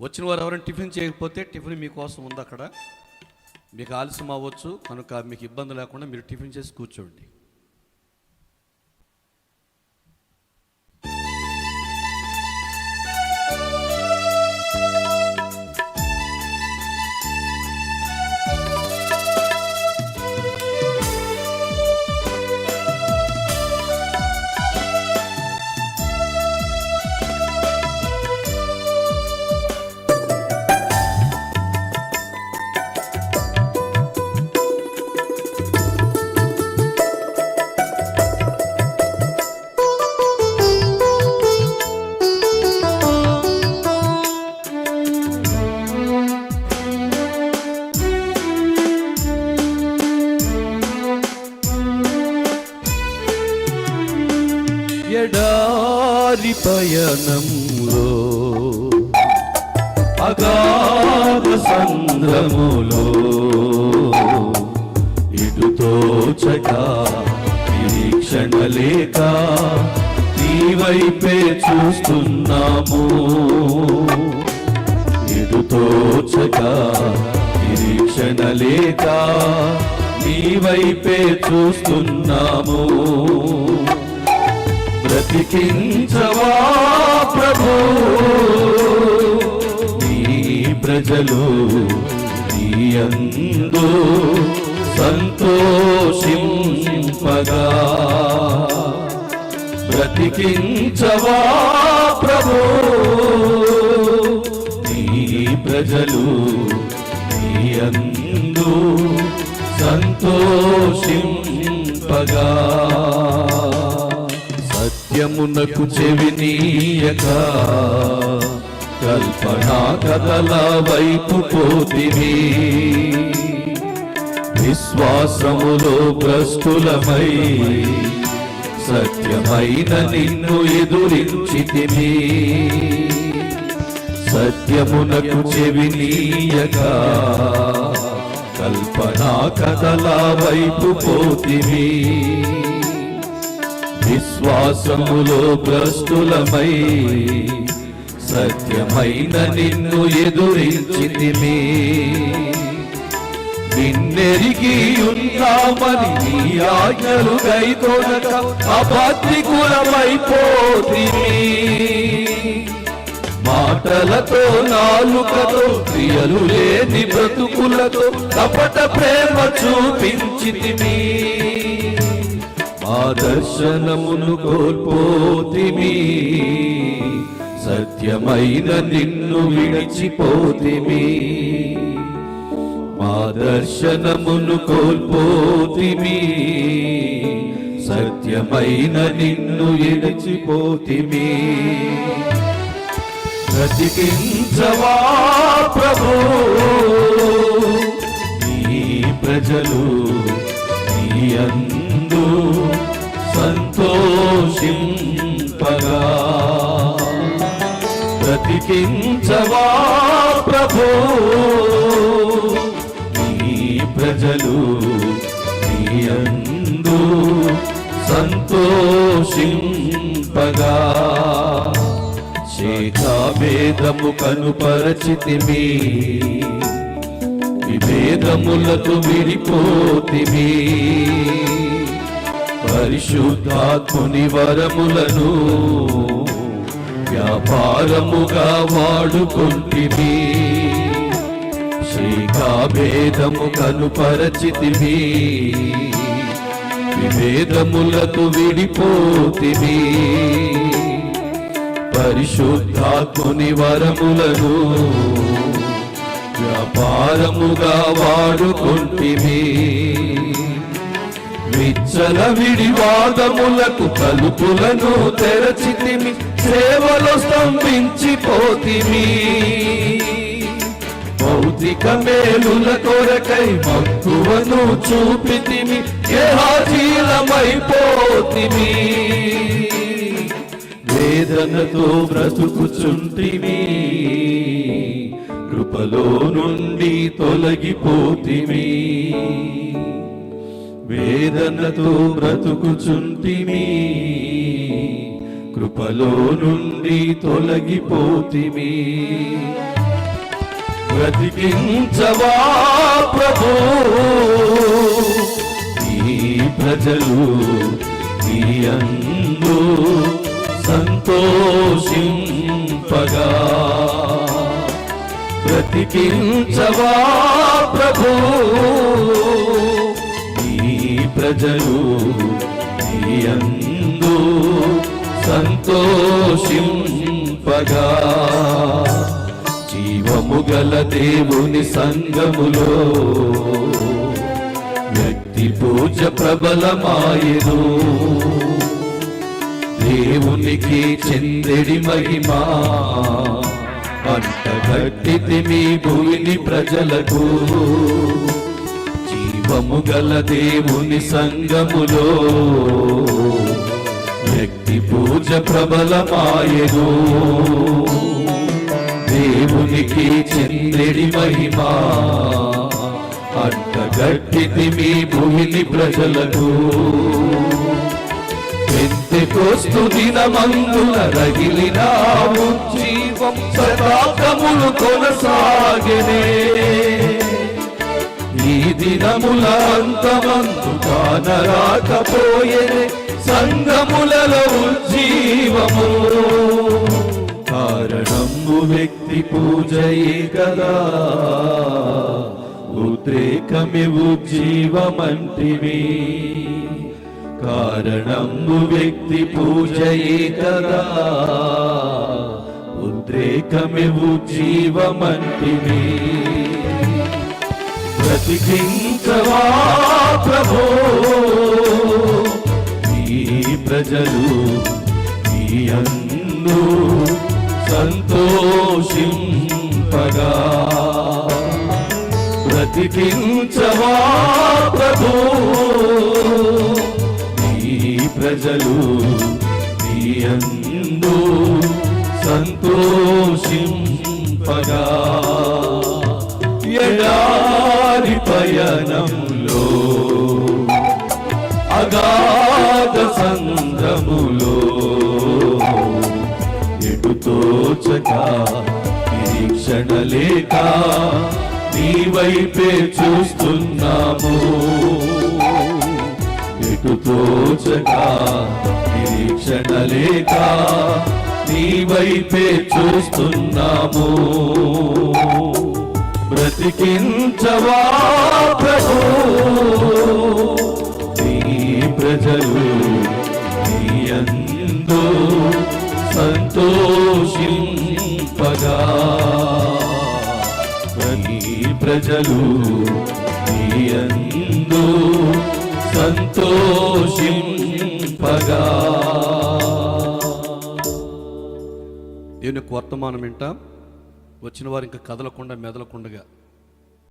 వచ్చిన వారు ఎవరైనా టిఫిన్ చేయకపోతే టిఫిన్ మీకోసం ఉంది అక్కడ. మీకు ఆలస్యం అవ్వచ్చు కనుక మీకు ఇబ్బంది లేకుండా మీరు టిఫిన్ చేసి కూర్చోండి. ఎడారి పయనంలో అగాధ సంద్రములో ఇటుతో తోచక నిరీక్షణ లేక నీ వైపే చూస్తున్నాము. ఇటుతో తోచక నిరీక్షణ లేక నీ వైపే చూస్తున్నాము. బ్రతికించవా ప్రభు? నీ ప్రజలు నీ అందు సంతోషింపగా. బ్రతికించవా ప్రభు? నీ ప్రజలు నీ అందు సంతోషింపగా. సత్యమునకు చెవినీయక కల్పనా కథల వైపు పోతివి. విశ్వాసములో భ్రష్టులమై సత్యమైన నిన్ను ఎదురించితివి సత్యమునకు చెవినీయక కల్పనా కథల వైపు పోతివి. విశ్వాసములో భ్రష్టులమై సత్యమైన నిన్ను ఎదురించితిమి. నిన్నెరిగి ఉన్నామని నీ ఆజ్ఞలు గైకొనక అభద్రికులమైపోతిమి మాటలతో నాలుకతో క్రియలు లేని బ్రతుకులతో కపట ప్రేమ చూపించితిమి. ఆ దర్శనమును కోల్పోతిమి సత్యమైన నిన్ను విడిచిపోతిమి మా. దర్శనమును కోల్పోతిమి సత్యమైన నిన్ను విడిచిపోతిమి బ్రతికించవా ప్రభు. నీ ప్రజలు నీ అందు సంతోషింపగా బ్రతికించవా ప్రభు? నీ ప్రజలు నీ అందు సంతోషింపగా. శేఖాభేదము కనుపరచితిమి. విభేదములకు విడిపోతిమి. పరిశుద్ధాత్ముని వరములను వ్యాపారముగా వాడుకుంటిమి శ్రీకాభేదము కనుపరచితివి. విభేదములకు విడిపోతివి. పరిశుద్ధాత్ముని వరములను వ్యాపారముగా వాడుకుంటివి. జలవిడి వాదములకు తలుపులను తెరచితిమి సేవలో స్తంభించిపోతిమి. భౌతిక మేలుల కొరకై మక్కువను చూపితిమి హాజీలమైపోతిమి వేదనతో బ్రతుకుచుంటిమి కృపలో నుండి తొలగిపోతిమి. వేదనతో బ్రతుకుచుంటిమి. కృపలో నుండి తొలగిపోతిమి. బ్రతికించవా ప్రభు. ఈ ప్రజలు ఈ అందు సంతోషింపగా. బ్రతికించవా ప్రభు. ప్రజలు ఈ సంతోషింపగా. జీవము గల దేవుని సంగములో వ్యక్తి పూజ ప్రబలమాయను. దేవునికి చెందెడి మహిమా. అంటగట్టితి మీ భూమిని ప్రజలకు. రూపము గల దేవుని సంగములో వ్యక్తి పూజ ప్రబలమాయను దేవునికి చంద్రుడి మహిమా. అంటగట్టితి మీ భూమిని ప్రజలకు. పెంతెకోస్తు దినమందుల రగిలిన జీవం సదాకములు కొనసాగనే. ఈ దినముల అంతమందు కానరాకపోయే సంగములలో జీవము. కారణము వ్యక్తి పూజయే కదా. ఉద్రేకమివు జీవమంటివి. కారణము వ్యక్తి పూజయే కదా. ఉద్రేకమివు జీవమంటివి. బ్రతికించవా ప్రభో? ఈ ప్రజలు ఈ అందు సంతోషింపగా. బ్రతికించవా ప్రభో? ఈ ప్రజలు ఈ అందు సంతోషింపగా. శయనములో అగాధ సంద్రములో ఎటు తోచక నిరీక్షణ లేక నీ వైపే చూస్తున్నాము. ఎటు తోచక నిరీక్షణ లేక నీ వైపే చూస్తున్నాము. బ్రతికించవా ప్రభు? నీ ప్రజలు నీ అందు సంతోషింపగా. నీ ప్రజలు నీ అందు సంతోషింపగా. దేవుని వర్తమానం వింటాం. వచ్చిన వారు ఇంకా కదలకుండా మెదలకుండగా